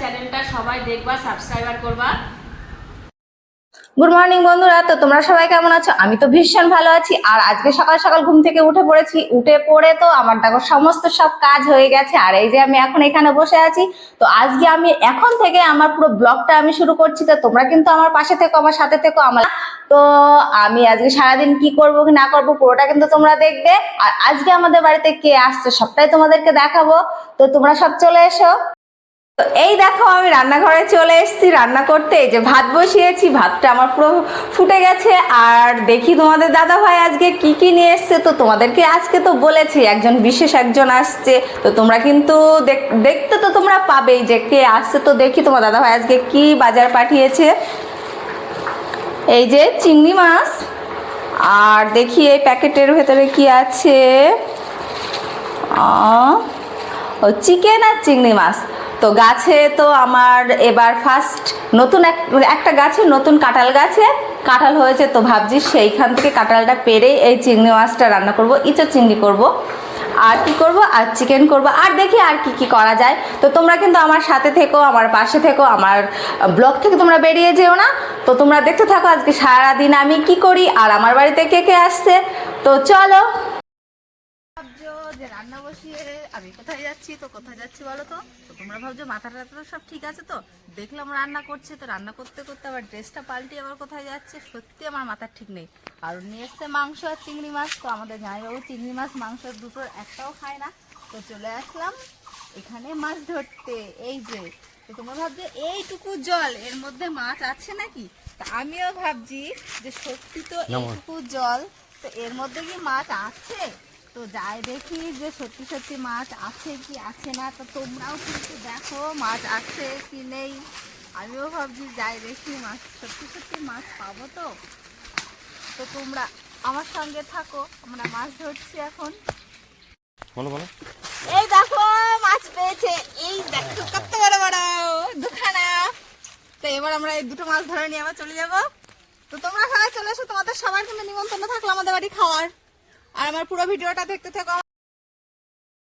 চ্যানেলটা সবাই subscriber good morning বন্ধুরা, তো তোমরা সবাই কেমন আছো? আমি তো ভীষণ ভালো আছি। আর আজকে সকাল সকাল ঘুম থেকে উঠে পড়েছি। উঠে পড়ে তো আমার দেখো সমস্ত সব কাজ হয়ে গেছে। আর এই যে আমি এখন এখানে বসে আছি, তো আজকে আমি এখন থেকে আমার পুরো ব্লগটা আমি শুরু করছি। তো তোমরা কিন্তু আমার পাশে থেকো, আমার সাথে থেকো, আমার তো আমি আজকে সারাদিন কি করব কি না করব পুরোটা কিন্তু তোমরা দেখবে। আর আজকে আমাদের বাড়িতে কে আসছে সবটাই তোমাদেরকে দেখাবো। তো তোমরা সব চলে এসো। তো এই দেখো, আমি রান্নাঘরে চলে এসেছি রান্না করতে। এই যে ভাত বসিয়েছি, ভাতটা আমার পুরো ফুটে গেছে। আর দেখি তোমাদের দাদা ভাই আজকে কি কি নিয়ে এসছে। তো তোমাদেরকে আজকে তো বলেছি, একজন বিশেষ একজন আসছে। তো তোমরা কিন্তু দেখ- দেখতে তো তোমরা পাবেই যে কে আসছে। তো দেখি তোমার দাদা ভাই আজকে কি বাজার পাঠিয়েছে। এই যে চিংড়ি মাছ। আর দেখি এই প্যাকেটের ভেতরে কি আছে। ও, চিকেন আর চিংড়ি মাছ। তো গাছে তো আমার এবার ফার্স্ট নতুন এক, একটা গাছে, নতুন কাঁঠাল গাছে। কাঁঠাল হয়েছে তো ভাবছি সেইখান থেকে কাঁঠালটা পেরেই এই চিংড়ি মাছটা রান্না করব ইঁচো চিংড়ি করব। আর কি করব? আর চিকেন করব। আর দেখি আর কি কি করা যায়। তো তোমরা কিন্তু আমার সাথে থেকো, আমার পাশে থেকো, আমার ব্লগ থেকে তোমরা বেরিয়ে যেও না। তো তোমরা দেখতে থাকো আজকে সারাদিন আমি কি করি, আর আমার বাড়িতে কে কে আসছে। তো চলো। বসিয়ে আমি কোথায় যাচ্ছি তো কোথায় যাচ্ছি বলো তো? তো তোমরা ভাবছ মাথা টাথা তো সব ঠিক আছে তো? দেখলাম রান্না করছে তো রান্না করতে করতে আবার ড্রেসটা পাল্টে আবার কোথায় যাচ্ছে? সত্যি আমার মাথার ঠিক নেই। আর নিয়ে এসছে মাংস আর চিংড়ি মাছ তো আমাদের জামাইবাবু চিংড়ি মাছ মাংস দুটোর একটাও খায় না। তো চলে আসলাম এখানে মাছ ধরতে। এই যে তো তোমরা ভাবছ এইটুকু জল এর মধ্যে মাছ আছে নাকি? তা আমিও ভাবছি যে সত্যি তো এইটুকু জল তো এর মধ্যে কি মাছ আছে? তো যাই দেখি যে সত্যি সত্যি মাছ আছে কি আছে না তো তোমরাও কিন্তু দেখো মাছ আছে কি নেই। আমিও ভাবছি যাই দেখি মাছ সত্যি সত্যি মাছ পাবো তো। তো তোমরা আমার সঙ্গে থাকো আমরা মাছ ধরছি এখন। বলো বলো। এই দেখো মাছ পেয়েছে। এই দেখো কত বড় বড় দুখানা। তো এবার আমরা এই দুটো মাছ ধরে নিয়ে আবার চলে যাব। তো তোমরা সবাই চলে এসো তোমাদের সবার কিন্তু নিমন্ত্রণ থাকল আমাদের বাড়ি খাওয়ার। আর আমার পুরো ভিডিওটা দেখতে থাকো।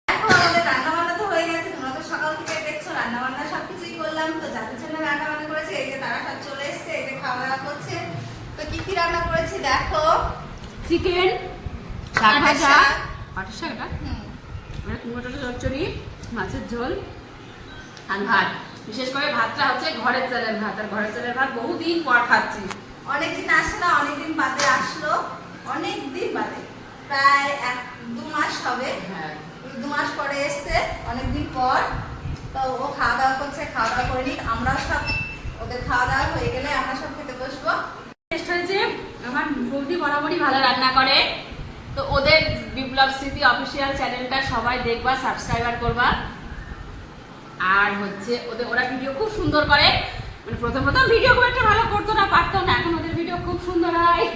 দেখো আমাদের রান্না তো হয়ে গেছে তোমরা তো সকাল থেকে দেখছ রান্না বান্না সবকিছুই করলাম। তো যাদের জন্য রান্না বান্না করেছে এই যে তারা সব চলে এসছে এই যে খাওয়া দাওয়া করছে। তো কি কি রান্না করেছি দেখো? চিকেন শাক। ভাজা পাটের শাক এটা? হুম। মানে কুমড়োটার চচ্চড়ি মাছের ঝোল আর ভাত। বিশেষ করে ভাতটা হচ্ছে ঘরের চালের ভাত। আর ঘরের চালের ভাত বহুদিন পর খাচ্ছি। অনেকদিন আসে না অনেকদিন বাদে আসলো। অনেক দিন বাদে প্রায় এক দু মাস হবে। হ্যাঁ। দু মাস পরে এসছে অনেকদিন পর। তো ও খাওয়া দাওয়া করছে খাওয়া দাওয়া করে নিক। আমরা সব ওদের খাওয়া দাওয়া হয়ে গেলে আমরা সব খেতে বসবো। টেস্ট হয়েছে আমার বৌদি বরাবরই ভালো রান্না করে। তো ওদের বিপ্লব স্মৃতি অফিসিয়াল চ্যানেলটা সবাই দেখবা সাবস্ক্রাইবার করবা। আর হচ্ছে ওদের ওরা ভিডিও খুব সুন্দর করে। মানে প্রথম প্রথম ভিডিও খুব একটা ভালো করতো না পারতো না। এখন ওদের ভিডিও খুব সুন্দর হয়।